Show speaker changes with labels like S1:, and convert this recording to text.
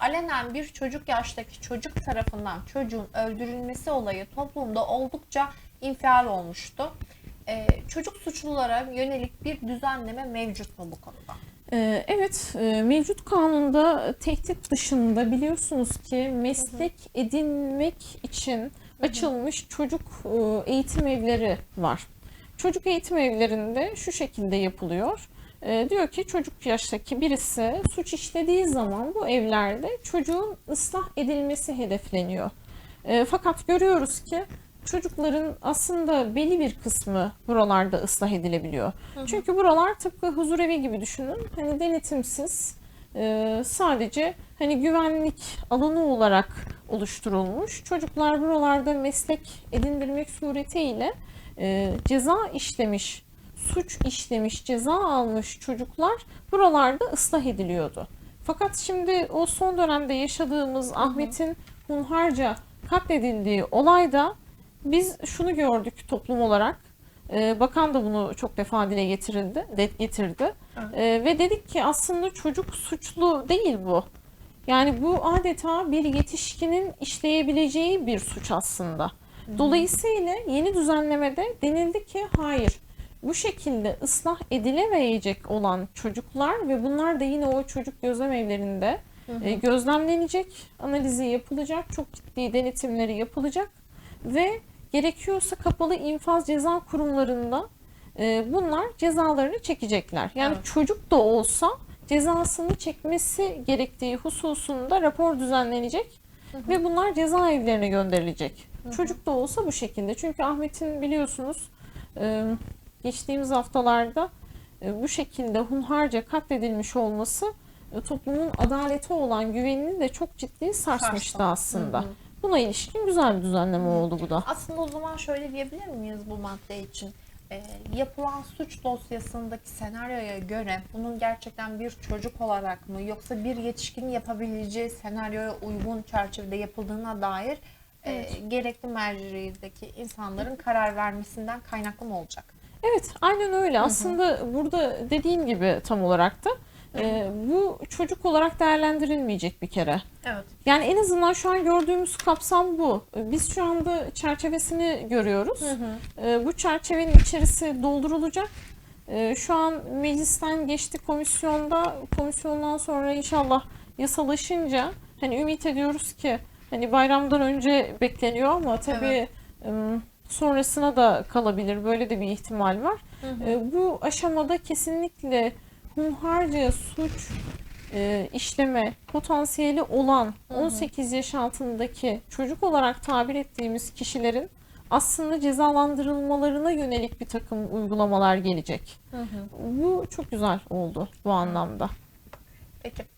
S1: alenen bir çocuk yaştaki çocuk tarafından çocuğun öldürülmesi olayı toplumda oldukça infial olmuştu. Ee, çocuk suçlulara yönelik bir düzenleme mevcut mu bu konuda?
S2: Ee, Evet, e, mevcut kanunda tehdit dışında biliyorsunuz ki meslek edinmek için açılmış çocuk e, eğitim evleri var. Çocuk eğitim evlerinde şu şekilde yapılıyor. E, Diyor ki çocuk yaştaki birisi suç işlediği zaman bu evlerde çocuğun ıslah edilmesi hedefleniyor. E, Fakat görüyoruz ki çocukların aslında belli bir kısmı buralarda ıslah edilebiliyor. Çünkü buralar tıpkı huzurevi gibi düşünün. Hani denetimsiz, e, sadece hani güvenlik alanı olarak oluşturulmuş. Çocuklar buralarda meslek edindirmek suretiyle e, ceza işlemiş, suç işlemiş, ceza almış çocuklar buralarda ıslah ediliyordu. Fakat şimdi o son dönemde yaşadığımız Ahmet'in hunharca katledildiği olayda biz şunu gördük toplum olarak. Ee, bakan da bunu çok defa dile getirildi, de, getirdi. Ee, ve dedik ki aslında çocuk suçlu değil bu. Yani bu adeta bir yetişkinin işleyebileceği bir suç aslında. Dolayısıyla yeni düzenlemede denildi ki hayır. Bu şekilde ıslah edilemeyecek olan çocuklar ve bunlar da yine o çocuk gözlem evlerinde e, gözlemlenecek, analizi yapılacak, çok ciddi denetimleri yapılacak ve gerekiyorsa kapalı infaz ceza kurumlarında e, bunlar cezalarını çekecekler. Yani
S1: Evet.
S2: çocuk da olsa cezasını çekmesi gerektiği hususunda rapor düzenlenecek ve bunlar cezaevlerine gönderilecek. Çocuk da olsa bu şekilde. Çünkü Ahmet'in biliyorsunuz e, geçtiğimiz haftalarda e, bu şekilde hunharca katledilmiş olması e, toplumun adalete olan güvenini de çok ciddi sarsmıştı aslında.
S1: Hı hı.
S2: Buna ilişkin güzel bir düzenleme oldu bu da.
S1: Aslında o zaman şöyle diyebilir miyiz bu madde için? Ee, yapılan suç dosyasındaki senaryoya göre bunun gerçekten bir çocuk olarak mı yoksa bir yetişkinin yapabileceği senaryoya uygun çerçevede yapıldığına dair e, gerekli merciğindeki insanların karar vermesinden kaynaklı mı olacak?
S2: Evet, aynen öyle. Aslında burada dediğim gibi tam olarak da e, bu çocuk olarak değerlendirilmeyecek bir kere.
S1: Evet.
S2: Yani en azından şu an gördüğümüz kapsam bu. Biz şu anda çerçevesini görüyoruz. E, bu çerçevenin içerisi doldurulacak. E, şu an meclisten geçti komisyonda. Komisyondan sonra inşallah yasalaşınca hani ümit ediyoruz ki hani bayramdan önce bekleniyor ama tabii ım, sonrasına da kalabilir. Böyle de bir ihtimal var. E, bu aşamada kesinlikle hunharca suç e, işleme potansiyeli olan 18 yaş altındaki çocuk olarak tabir ettiğimiz kişilerin aslında cezalandırılmalarına yönelik bir takım uygulamalar gelecek. Bu çok güzel oldu bu anlamda.
S1: Peki.